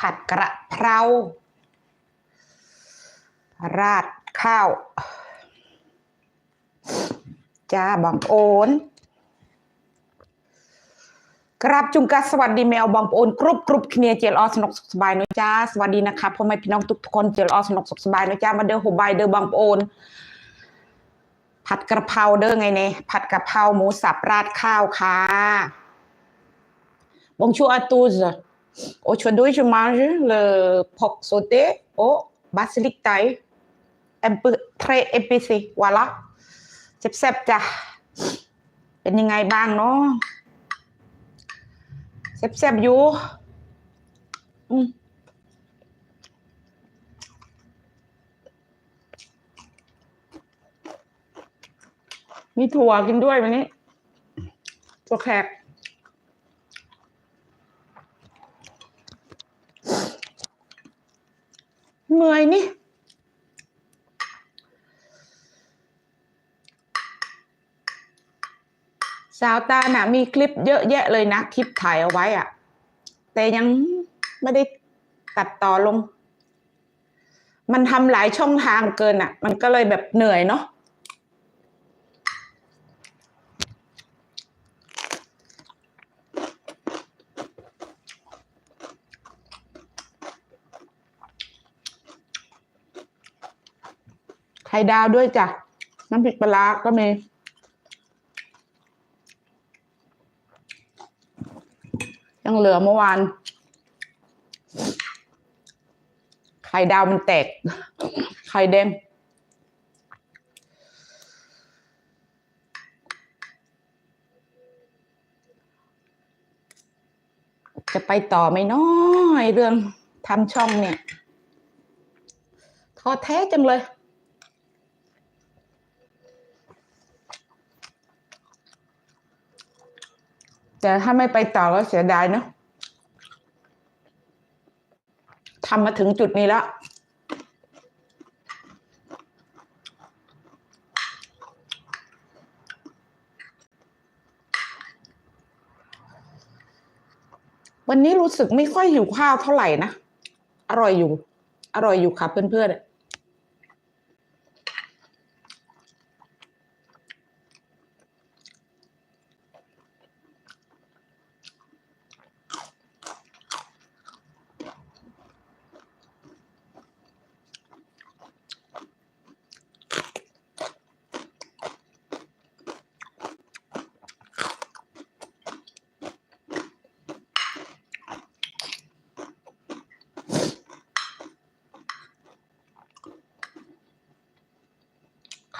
ผัดกระเพราราดข้าวจ้าบังโอนกราบจุงกาสวัสดีแมวบางโอนกรุบกรุบเคลียเจลออสนุกสุขสบายนะจ้าสวัสดีนะคะพ่อแม่พี่น้องทุกคนเจลออสนุกสุขสบายนะจ้ามาเด้อหัวใบายเด้อบางโอนผัดกระเพราเด้อไงเนี่ยผัดกระเพราหมูสับราดข้าวค่ะ Bonjour à Au Aujourd'hui, je mange le porc sauté au basilic thaï. Un peu très épicé. Voilà. แซ่บๆจ้ะ เป็นยังไงบ้างเนาะแซ่บๆอยู่ อืมมีถั่วกินด้วยวันนี้ ถั่วแขก เมื่อยนี่สาวตาหนะมีคลิปเยอะแยะเลยนะ คลิปถ่ายเอาไว้อะแต่ยังไม่ได้ตัดต่อลง มันทำหลายช่องทางเกินอะมันก็เลยแบบเหนื่อยเนาะ ไข่ดาวด้วยจ้ะ น้ำพริกปลาร้าก็มี ยังเหลือเมื่อวาน ไข่ดาวมันแตก ไข่แดงจะไปต่อไหมน้อยเรื่องทำช่องเนี่ยท้อแท้จังเลย แต่ถ้าไม่ไปต่อก็เสียดายเนอะทำมาถึงจุดนี้แล้ววันนี้รู้สึกไม่ค่อยหิวข้าวเท่าไหร่นะ อร่อยอยู่ อร่อยอยู่ค่ะเพื่อนๆ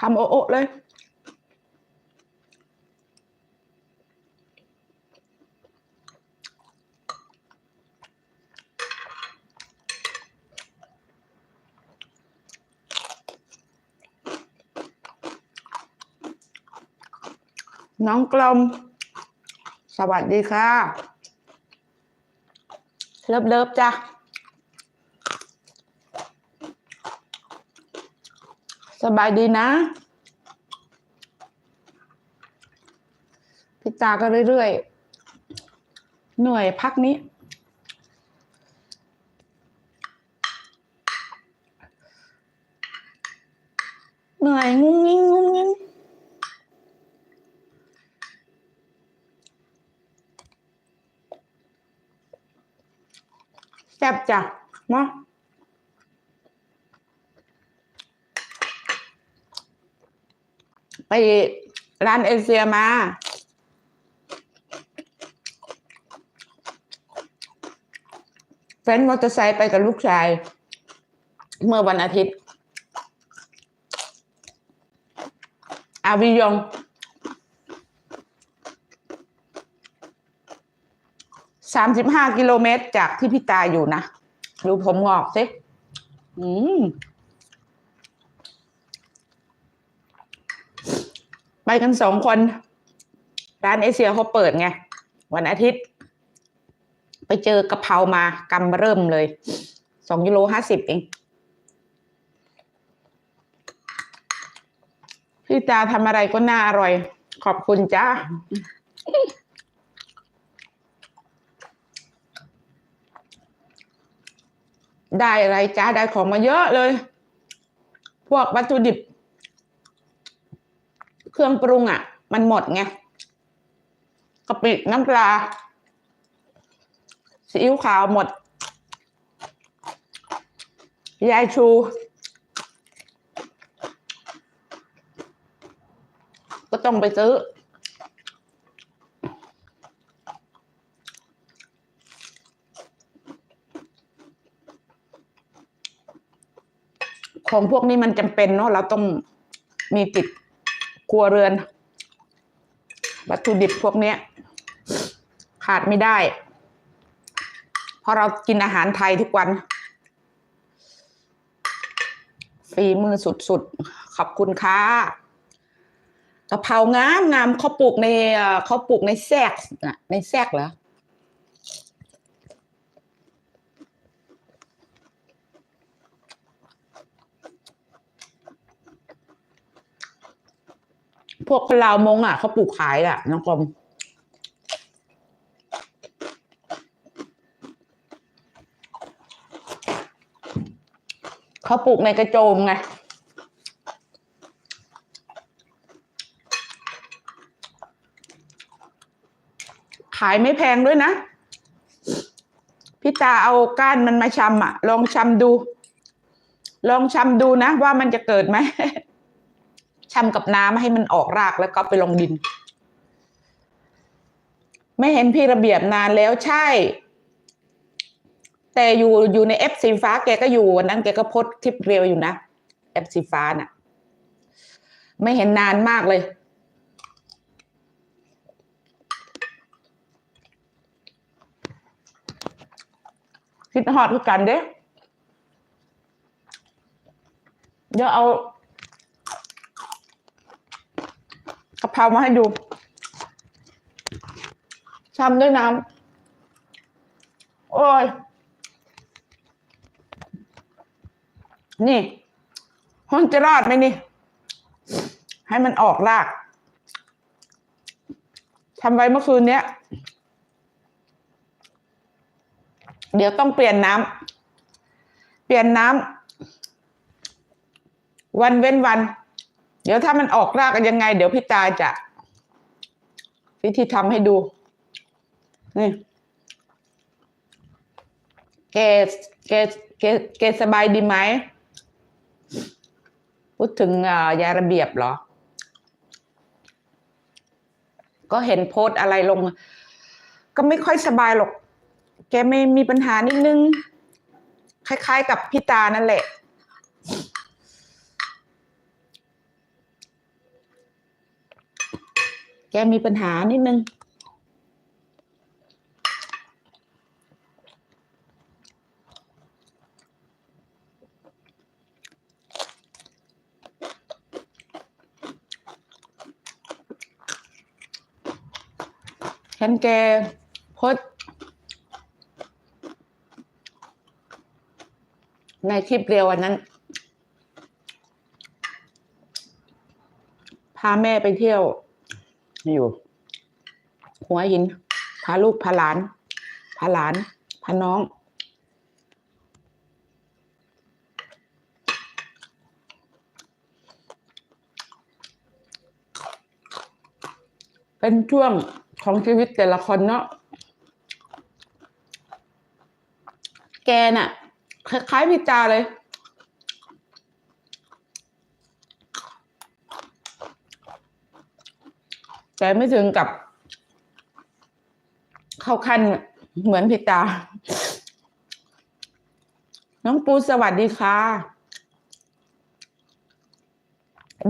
คำโอโอเลย น้องกลม สวัสดีค่ะ เลิฟเลิฟจ้ะสบายดีนะ พี่ตาก็เรื่อยๆ เหนื่อยพักนี้ เหนื่อยงุ้งงิ้งงุ้งงิ้งแซ่บจ้ะเนาะไปร้านเอเชียมา แฟนมอเตอร์ไซค์ไปกับลูกชาย เมื่อวันอาทิตย์อาวิยองสามสิบห้ากิโลเมตรจากที่พี่ตาอยู่นะ ดูผมงอกสิอืมไปกันสองคน ร้านเอเชียเขาเปิดไง วันอาทิตย์ ไปเจอกะเพรามากำเริ่มเลยสองกิโลห้าสิบเองพี่ตาทำอะไรก็น่าอร่อย ขอบคุณจ้าได้อะไรจ้าได้ของมาเยอะเลย พวกวัตถุดิบ เครื่องปรุงอะ มันหมดไงกะปิน้ำปลา ซีอิ๊วขาวหมด ยายชู ก็ต้องไปซื้อ ของพวกนี้มันจำเป็นเนาะเราต้องมีติดครัวเรือน วัตถุดิบพวกเนี้ยขาดไม่ได้ พราะเรากินอาหารไทยทุกวันฝีมือสุดๆ ขอบคุณค่ะกะเพรางามงามเขาปลูกในเขาปลูกในแซกนะในแซกเหรอพวกคนลาวมงอะเขาปลูกขายอะน้องกลม เขาปลูกในกระโจมไงขายไม่แพงด้วยนะ พี่ตาเอาก้านมันมาชำอะลองชำดู ลองชำดูนะ ว่ามันจะเกิดไหมชำกับน้ำให้มันออกรากแล้วก็ไปลงดิน ไม่เห็นพี่ระเบียบนานแล้วใช่ แต่อยู่อยู่ในแอปสีฟ้าแกก็อยู่วันนั้นแกก็โพสคลิปเรียวอยู่นะแอปสีฟ้าน่ะ ไม่เห็นนานมากเลยคิดฮอดคือกันเด้เดี๋ยวเอากะเพรามาให้ดูชำด้วยน้ำ โอ้ย นี่ห้องจะรอดไหมนี่ ให้มันออกรากทำไว้เมื่อคืนเนี้ย เดี๋ยวต้องเปลี่ยนน้ำเปลี่ยนน้ำวันเว้นวัน เดี๋ยวถ้ามันออกรากกันยังไง เดี๋ยวพี่ตาจะ วิธีทำให้ดู นี่แกแกแกแกสบายดีไหม พูดถึงอ่ายาระเบียบเหรอ ก็เห็นโพสอะไรลง ก็ไม่ค่อยสบายหรอก แกไม่มีปัญหานิดนึง คล้าย ๆ กับพี่ตานั่นแหละ แกมีปัญหานิดนึง เห็นแกโพสต์ในคลิปเรียววันนั้น พาแม่ไปเที่ยวอยู่ หัวหิน พาลูก พาหลาน พาหลาน พาน้อง เป็นช่วง ของชีวิตแต่ละคนเนาะแกน่ะคล้ายๆพี่จาเลย แต่ไม่ถึงกับ เข้าขั้นเหมือนพี่ตาน้องปูสวัสดีค่ะ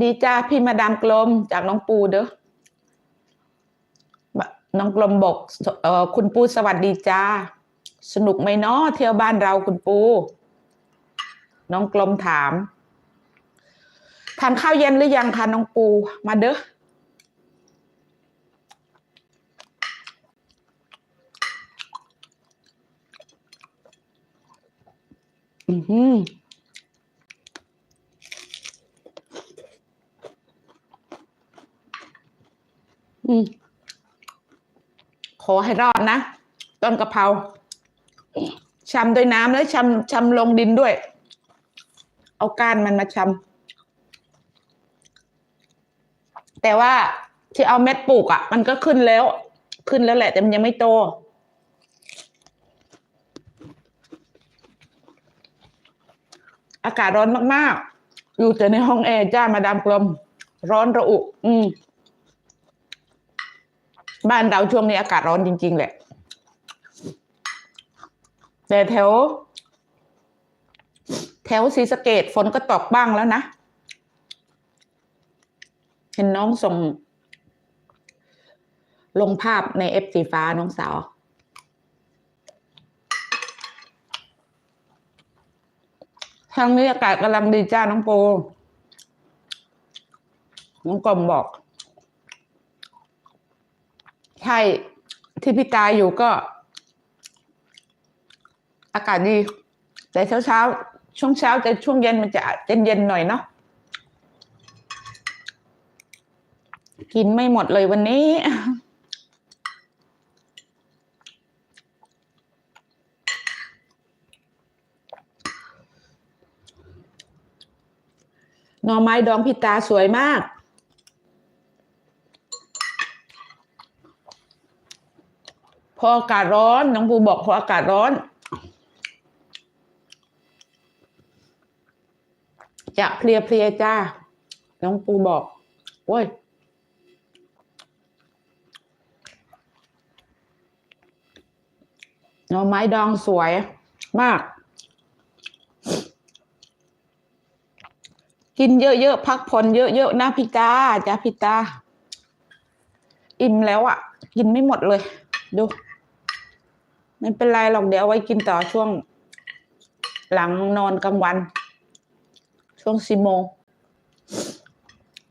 ดีจ้าพี่มาดามกลมจากน้องปูเด้อ น้องกลมบอกเออคุณปูสวัสดีจ้า สนุกไหมเนาะเที่ยวบ้านเราคุณปู น้องกลมถาม ทานข้าวเย็นหรือยังคะน้องปู มาเด้ออือหืออืม ขอให้รอดนะต้นกะเพราชำด้วยน้ำแล้วชำชำลงดินด้วย เอาก้านมันมาชำแต่ว่าที่เอาเม็ดปลูกอะ่ะ มันก็ขึ้นแล้ว ขึ้นแล้วแหละ แต่มันยังไม่โตอากาศร้อนมาก ๆ อยู่แต่ในห้องแอร์จ้ามาดามกลม ร้อนระอุ อืม บ้านเราช่วงนี้อากาศร้อนจริง ๆ แหละ แต่แถว แถวศรีสะเกดฝนก็ตกบ้างแล้วนะ เห็นน้องส่ง ลงภาพในเอฟสีฟ้าน้องสาวทางนี้อากาศกำลังดีจ้าน้องโปน้องกลมบอก ใช่ที่พี่ตายอยู่ก็ อากาศดี แต่เช้าเช้าช่วงเช้าแต่ช่วงเย็นมันจะเย็นเย็นๆหน่อยเนาะกินไม่หมดเลยวันนี้ หน่อไม้ดองพิตาสวยมาก พออากาศร้อน น้องปูบอกพออากาศร้อน จะเพลียเพลียๆจ้า น้องปูบอกโอ้ยหน่อไม้ดองสวยมาก กินเยอะๆพักผ่อนเยอะๆนะพี่ตาจ้าพี่ตาอิ่มแล้วอะ่ะ กินไม่หมดเลย ดู ไม่เป็นไรหรอกเดี๋ยวเอาไว้กินต่อช่วง หลังนอนกลางวัน ช่วงสี่โมง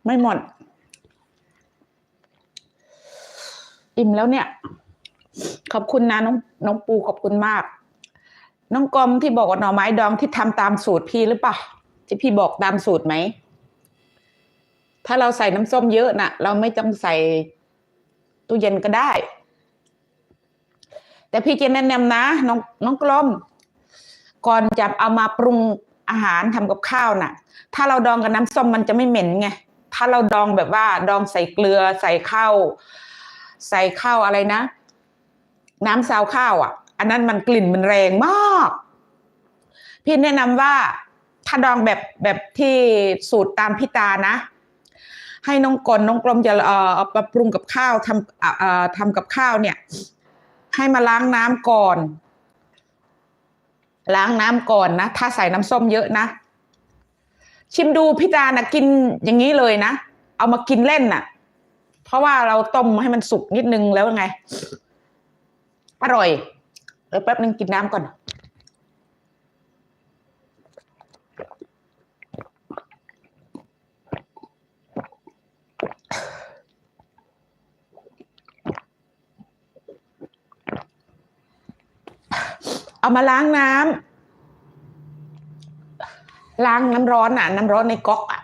ไม่หมด อิ่มแล้วเนี่ย ขอบคุณนะน้องน้องปูขอบคุณมาก น้องกอมที่บอกว่าหน่อไม้ดองที่ทำตามสูตรพี่หรือเปล่าที่พี่บอกตามสูตรไหมถ้าเราใส่น้ำส้มเยอะน่ะ เราไม่ต้องใส่ตู้เย็นก็ได้ แต่พี่จะแนะนำนะน้องน้องกลม ก่อนจะเอามาปรุงอาหารทำกับข้าวน่ะ ถ้าเราดองกับน้ำส้มมันจะไม่เหม็นไงถ้าเราดองแบบว่า ดองใส่เกลือใส่ข้าวใส่ข้าวอะไรนะ น้ำซาวข้าวอะ อันนั้นมันกลิ่นมันแรงมาก พี่แนะนำว่าถ้าดองแบบแบบที่สูตรตามพี่ตานะ ให้น้องกลน้องกลมจะเอ่อเอามาปรุงกับข้าวทำเออเอ่อทำกับข้าวเนี่ย ให้มาล้างน้ำก่อน ล้างน้ำก่อนนะ ถ้าใส่น้ำส้มเยอะนะ ชิมดูพี่ดานะกินอย่างนี้เลยนะ เอามากินเล่นน่ะ เพราะว่าเราต้มให้มันสุกนิดนึงแล้วไง อร่อยเดี๋ยวแป๊บนึงกินน้ำก่อน เอามาล้างน้ำล้างน้ำร้อนอะ น้ำร้อนในก๊อกอะ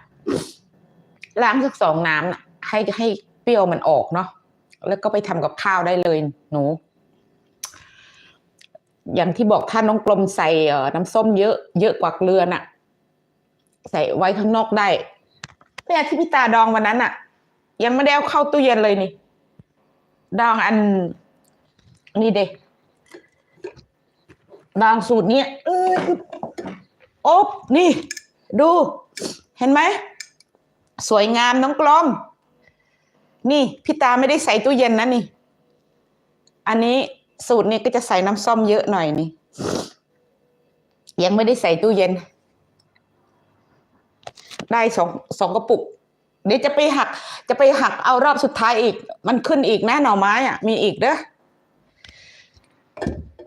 ล้างสักสองน้ำน่ะ ให้ให้เปรี้ยวมันออกเนาะแล้วก็ไปทำกับข้าวได้เลย หนู อย่างที่บอกถ้าน้องกลมใส่น้ำส้มเยอะเยอะกว่าเกลือน่ะ ใส่ไว้ข้างนอกได้แต่ที่พี่ตาดองวันนั้นอะ ยังไม่ได้เอาเข้าตู้เย็นเลยนี่ ดองอันนี่เด็ ดองสูตรเนี้ยเอออบนี่ ดู เห็นไหม สวยงามน้องกลมนี่ พี่ตาไม่ได้ใส่ตู้เย็นนะนี่ อันนี้สูตรนี้ก็จะใส่น้ำส้มเยอะหน่อยนี่ ยังไม่ได้ใส่ตู้เย็น ได้สองสองกระปุก เดี๋ยวจะไปหัก จะไปหักเอารอบสุดท้ายอีก มันขึ้นอีกนะหน่อไม้อะ มีอีกเด้อ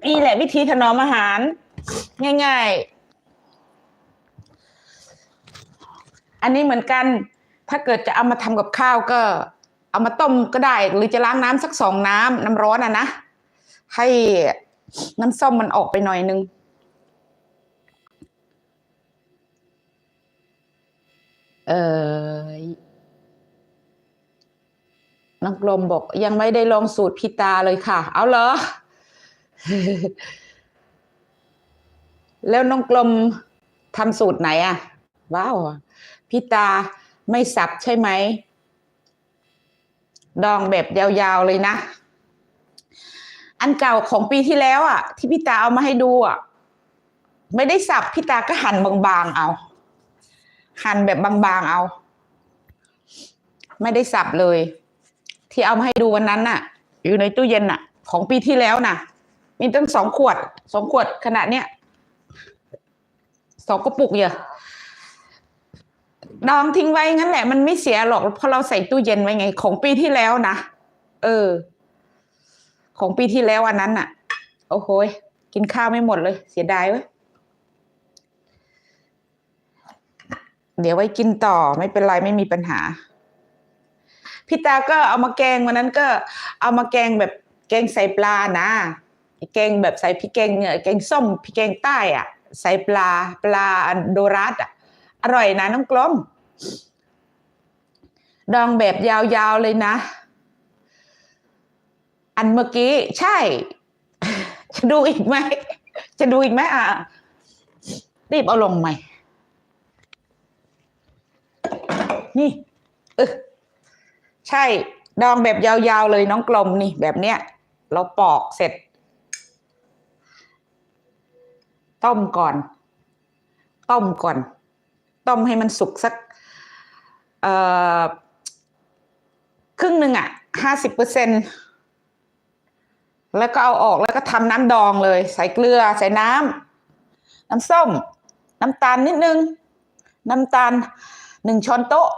นี่แหละวิธีถนอมอาหาร ง่าย ๆ อันนี้เหมือนกัน ถ้าเกิดจะเอามาทำกับข้าวก็ เอามาต้มก็ได้ หรือจะล้างน้ำสักสองน้ำน้ำร้อนอะนะ ให้น้ำส้มมันออกไปหน่อยนึงเออน้องกลมบอกยังไม่ได้ลองสูตรพิตาเลยค่ะ เอาเหรอ แล้วน้องกลมทำสูตรไหนอะว้าวพี่ตาไม่สับใช่ไหม ดองแบบยาวๆเลยนะ อันเก่าของปีที่แล้วอะ ที่พี่ตาเอามาให้ดูอะ ไม่ได้สับพี่ตาก็หั่นบางๆเอา หั่นแบบบางๆเอา ไม่ได้สับเลย ที่เอามาให้ดูวันนั้นน่ะ อยู่ในตู้เย็นน่ะ ของปีที่แล้วน่ะ มีตั้งสองขวดสองขวดขนาดเนี้ยสองกระปุกเยอะดองทิ้งไว้งั้นแหละ มันไม่เสียหรอกเพราะเราใส่ตู้เย็นไว้ไง ของปีที่แล้วนะเออ ของปีที่แล้วอันนั้นน่ะ โอ้โหยกินข้าวไม่หมดเลย เสียดายเว้ยเดี๋ยวไว้กินต่อไม่เป็นไรไม่มีปัญหาพี่ตาก็เอามาแกงวันนั้นก็เอามาแกงแบบแกงใส่ปลานะ แกงแบบใส่พริกแกงเนี่ยแกงส้มพริกแกงใต้อะ ใส่ปลาปลาโดรัสอะ อร่อยนะน้องกลม ดองแบบยาวๆเลยนะ อันเมื่อกี้ใช่ จะดูอีกไหม จะดูอีกไหมอะ รีบเอาลงใหม่ นี่เออใช่ ดองแบบยาวๆเลยน้องกลมนี่แบบเนี้ยเราปอกเสร็จ ต้มก่อน ต้มก่อน ต้มให้มันสุกสักครึ่งหนึ่งอะห้าสิบเปอร์เซ็นแล้วก็เอาออกแล้วก็ทำน้ำดองเลย ใส่เกลือใส่น้ำน้ำส้ม น้ำตาลนิดนึง น้ำตาลหนึ่งช้อนโต๊ะ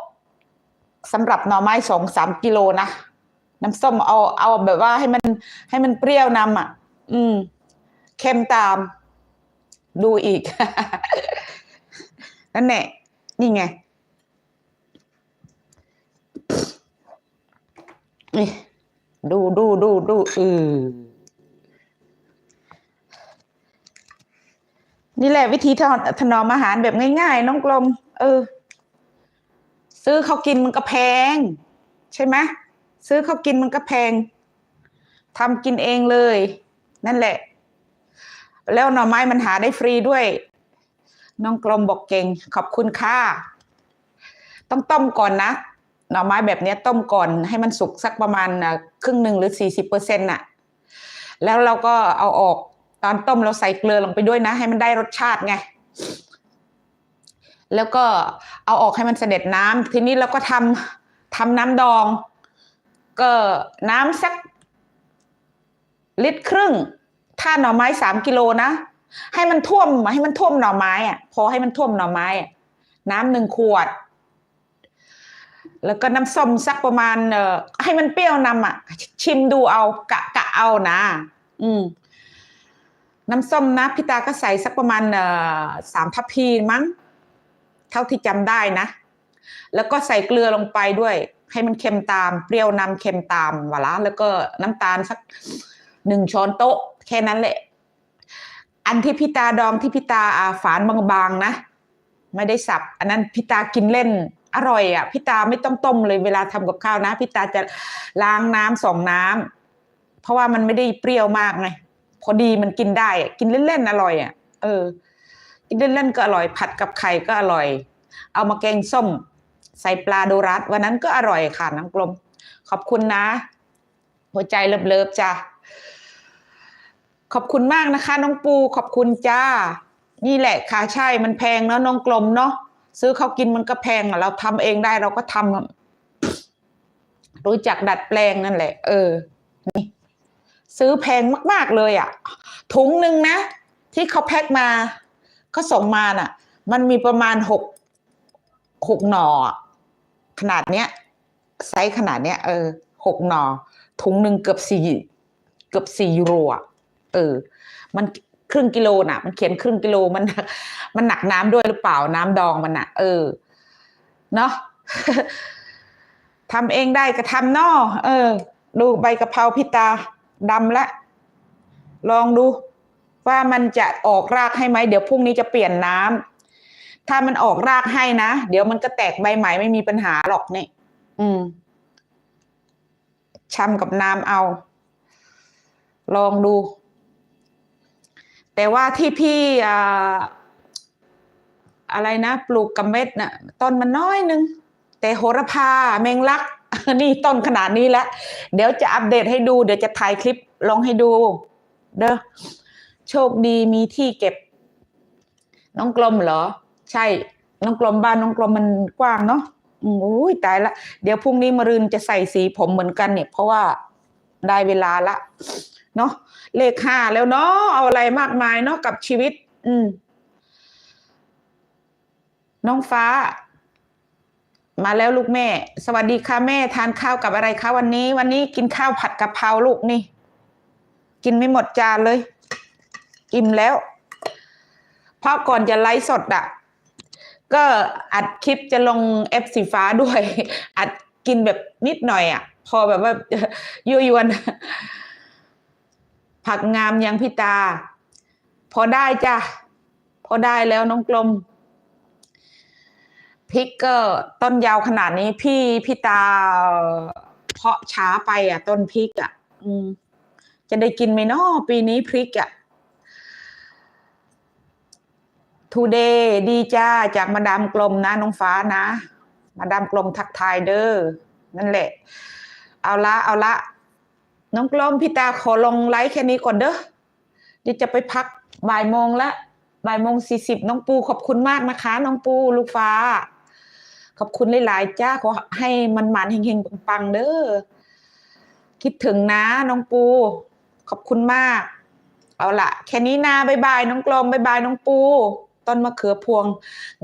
สำหรับหน่อไม้สองสามกิโลนะน้ำส้มเอาเอาแบบว่าให้มันให้มันเปรี้ยวนำอะ อืมเค็มตาม ดูอีก นั่นแหละนี่ไงดูดูดูดูเออนี่แหละวิธีถนถนอมอาหารแบบง่ายๆ น้องกลม เออ ซื้อเขากินมันก็แพง ใช่ไหมซื้อเขากินมันก็แพงทำกินเองเลย นั่นแหละ แล้วหน่อไม้มันหาได้ฟรีด้วย น้องกลมบอกเก่ง ขอบคุณค่ะ ต้องต้มก่อนนะ หน่อไม้แบบนี้ต้มก่อนให้มันสุกสักประมาณครึ่งหนึ่งหรือสี่สิบเปอร์เซ็นต์น่ะ แล้วเราก็เอาออกตอนต้มเราใส่เกลือลงไปด้วยนะ ให้มันได้รสชาติไง แล้วก็เอาออกให้มันเสด็จน้ำทีนี้เราก็ทำทำน้ำดอง ก็น้ำสักลิตรครึ่ง ถ้าหน่อไม้สามกิโลนะให้มันท่วมให้มันท่วมหน่อไม้อะพอให้มันท่วมหน่อไม้อะน้ำหนึ่งขวด แล้วก็น้ำส้มสักประมาณ เอ่อให้มันเปรี้ยวนำอะ ชิมดูเอากะกะเอานะ อืม น้ำส้มนะพี่ตาก็ใส่สักประมาณเอ่อสามทัพพีมั้ง เท่าที่จำได้นะ แล้วก็ใส่เกลือลงไปด้วย ให้มันเค็มตาม เปรี้ยวนำเค็มตามวะละแล้วก็น้ำตาลสัก หนึ่งช้อนโต๊ะ แค่นั้นแหละ อันที่พี่ตาดองที่พี่ตาอาฝานบางๆนะ ไม่ได้สับ อันนั้นพี่ตากินเล่นอร่อยอะพี่ตาไม่ต้องต้มเลยเวลาทำกับข้าวนะพี่ตาจะล้างน้ำสองน้ำเพราะว่ามันไม่ได้เปรี้ยวมากไงพอดีมันกินได้กินเล่นๆอร่อยอะเออ กินเล่นๆก็อร่อย ผัดกับไข่ก็อร่อย เอามาแกงส้ม ใส่ปลาโดรัสวันนั้นก็อร่อยค่ะน้ำกลม ขอบคุณนะ หัวใจเลิฟๆจ้ะ ขอบคุณมากนะคะ น้องปูขอบคุณจ้า นี่แหละค่ะใช่มันแพงเนาะน้องกลมเนาะซื้อเขากินมันก็แพงอะเราทำเองได้เราก็ทำอะรู้จักดัดแปลงนั่นแหละ เออ นี่ ซื้อแพงมาก ๆเลยอะ่ะ ถุงหนึ่งนะ ที่เขาแพ็คมาเขาส่งมาน่ะ มันมีประมาณหกหกหน่อขนาดเนี้ยไซส์ขนาดเนี้ยเออหกหน่อถุงหนึ่งเกือบสี่เกือบสี่ยูโรอะ เออ มันครึ่งกิโลน่ะ มันเขียนครึ่งกิโลมันหนักมันหนักน้ำด้วยหรือเปล่าน้ำดองมันน่ะ เออ เนาะทำเองได้ก็ทำนอเออ ดูใบกะเพราพิตาดำละลองดูว่ามันจะออกรากให้ไหมเดี๋ยวพรุ่งนี้จะเปลี่ยนน้ำถ้ามันออกรากให้นะ เดี๋ยวมันก็แตกใบใหม่ไม่มีปัญหาหรอกเนี่ยอืมชำกับน้ำเอา ลองดู แต่ว่าที่พี่อ่าอะไรนะปลูกกับเม็ดน่ะต้นมันน้อยนึง แต่โหระพาแมงลัก นี่ต้นขนาดนี้แล้วเดี๋ยวจะอัปเดตให้ดู เดี๋ยวจะถ่ายคลิปลงให้ดู เด้อโชคดีมีที่เก็บ น้องกลมเหรอ ใช่ น้องกลมบ้านน้องกลมมันกว้างเนาะอุ้ยตายละเดี๋ยวพรุ่งนี้มรืนจะใส่สีผมเหมือนกันเนี่ย เพราะว่าได้เวลาละ เนาะ เลขห้าแล้วเนาะเอาอะไรมากมายเนาะกับชีวิต อืม น้องฟ้า มาแล้วลูกแม่ สวัสดีค่ะแม่ ทานข้าวกับอะไรคะวันนี้ วันนี้กินข้าวผัดกะเพราลูกนี่ กินไม่หมดจานเลย อิ่มแล้วเพราะก่อนจะไลฟ์สดอะก็อัดคลิปจะลงเอฟสีฟ้าด้วย อัดกินแบบนิดหน่อยอะพอแบบว่ายั่วยวน ผักงามยังพี่ตา พอได้จ้ะ พอได้แล้วน้องกลมพริกก็ต้นยาวขนาดนี้พี่พี่ตาเพาะช้าไปอะ ต้นพริกอะ อืม จะได้กินไหมนาะปีนี้พริกอะทูเดย์ดีจ้าจากมาดามกลมนะน้องฟ้านะ มาดามกลมทักทายเด้อนั่นแหละ เอาละเอาละ น้องกลมพี่ตาขอลงไลฟ์แค่นี้ก่อนเด้อเดี๋ยวจะไปพักบ่ายโมงละบ่ายโมงสี่สิบน้องปูขอบคุณมากนะคะ น้องปูลูกฟ้า ขอบคุณหลายๆจ้าขอให้มันหมันเฮงๆปังๆเด้อคิดถึงนะ น้องปู ขอบคุณมาก เอาละแค่นี้นะบายบายน้องกลมบายบายน้องปู ต้นมะเขือพวง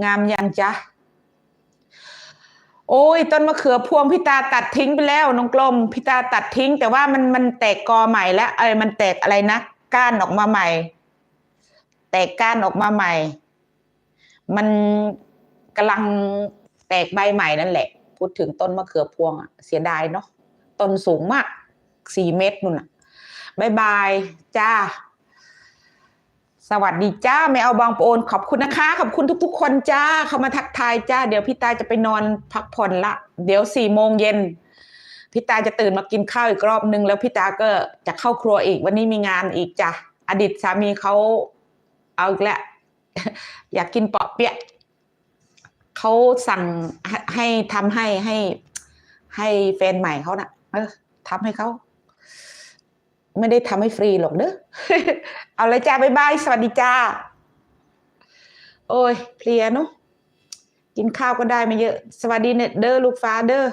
งามยังจ๊ะ โอ้ยต้นมะเขือพวงพี่ตาตัดทิ้งไปแล้วน้องกลมพี่ตาตัดทิ้ง แต่ว่ามันมันแตกกอใหม่แล้วเอ้ยมันแตกอะไรนะก้านออกมาใหม่ แตกก้านออกมาใหม่ มันกำลังแตกใบใหม่นั่นแหละ พูดถึงต้นมะเขือพวงอะเสียดายเนาะต้นสูงมากสี่เมตรนู่นน่ะบายบายจ้า สวัสดีจ้าไม่เอาบางโอนขอบคุณนะคะ ขอบคุณทุกๆ คนจ้าเข้ามาทักทายจ้า เดี๋ยวพี่ตาจะไปนอนพักผ่อนละ เดี๋ยวสี่โมงเย็นพี่ตาจะตื่นมากินข้าวอีกรอบนึง แล้วพี่ตาก็จะเข้าครัวอีกวันนี้มีงานอีกจ้ะอดีตสามีเขาเอาอีกแล้วอยากกินเปาะเปี๊ยะเขาสั่งให้ให้ทำให้ให้ให้แฟนใหม่เขานะ่ะ เออทำให้เขา ไม่ได้ทำให้ฟรีหรอกเด้อเอาเลยจ้าบ๊ายบาย สวัสดีจ้า โอ้ยเพลียเนาะกินข้าวก็ได้ไม่เยอะ สวัสดีเนตเด้อลูกฟ้าเด้อ